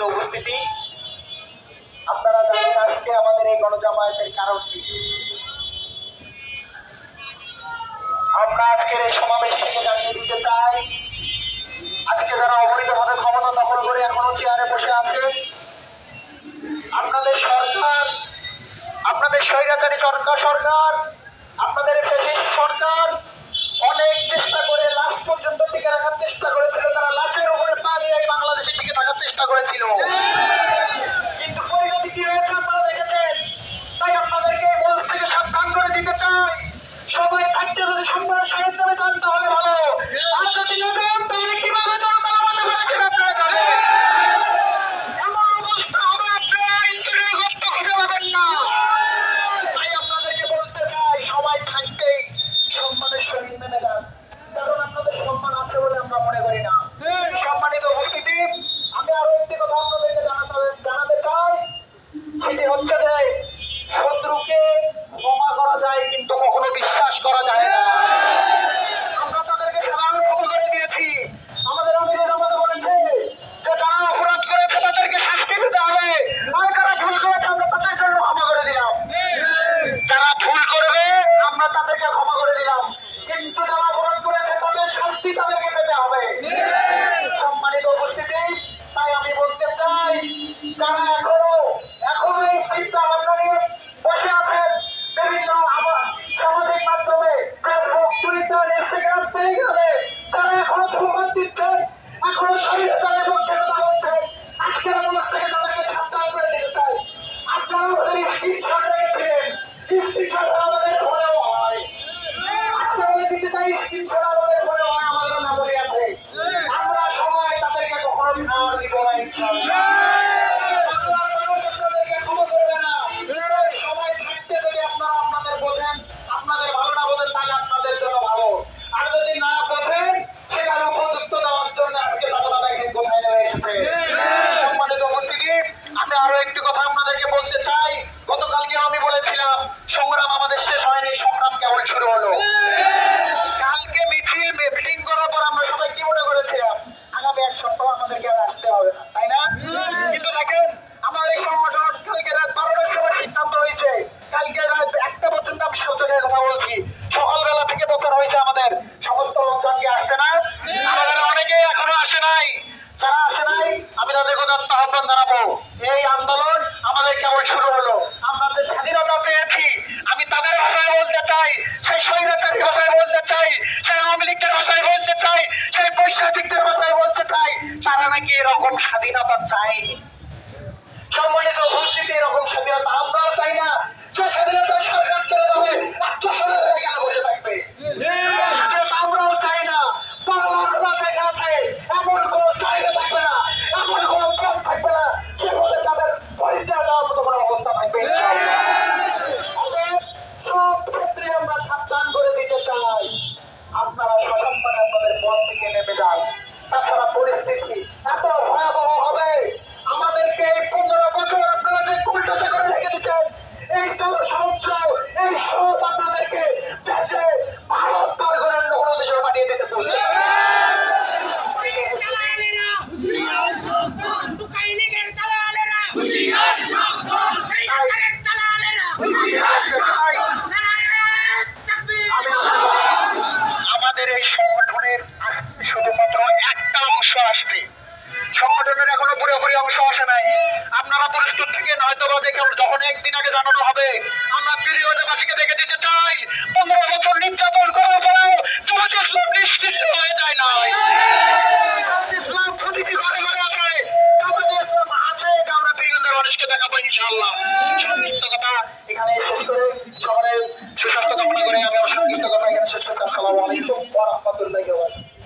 সম্মানিত উপস্থিতি। আপনারা জানেন আজকে আমাদের এই গণজামায়াতের কারণ কি? আমরা আজকের এই সমাবেশ থেকে জানিয়ে দিতে চাই, আজকে যারা অবৈধভাবে ক্ষমতা দখল করে এখনও চেয়ারে বসে আছে, আপনাদের সরকার, আপনাদের স্বৈরাচারী সরকার সরকার, আপনাদের সরকার অনেক চেষ্টা করে লাস্ট পর্যন্ত টিকে রাখার চেষ্টা করেছিল। এই সম্মানিত উপস্থিতি এরকম স্বাধীনতা আমরাও চাই না। যে স্বাধীনতা সরকার চলে যাবে আত্মসরণ ছিল আসবে। সংগঠনের এখনও পুরোপুরি অংশ আসে নাই। আপনারা পরিস্থিত থেকে নয়তো বা দেখে যখন একদিন আগে জানানো হবে, আমরা প্রিয়বাসীকে দেখে দিতে চাই। পনেরো বছর নির্যাতন করার পরেও তুরুজ ইসলাম নিষ্ক্রিয় হয়ে যায় না ইসলাম প্রতিটি ঘরে ঘরে আছে ইসলাম আছে এটা আমরা প্রিয়দের মানুষকে দেখাবো ইনশাল্লাহ সংক্ষিপ্ত কথা, এখানে শেষ করে সকলে সুস্বাস্থ্য কামনা করে আমি আমার সংক্ষিপ্ত কথা, এখানে শেষ করতে আসসালামু আলাইকুম ওয়া রাহমাতুল্লাহি ওয়া বারাকাতুহু।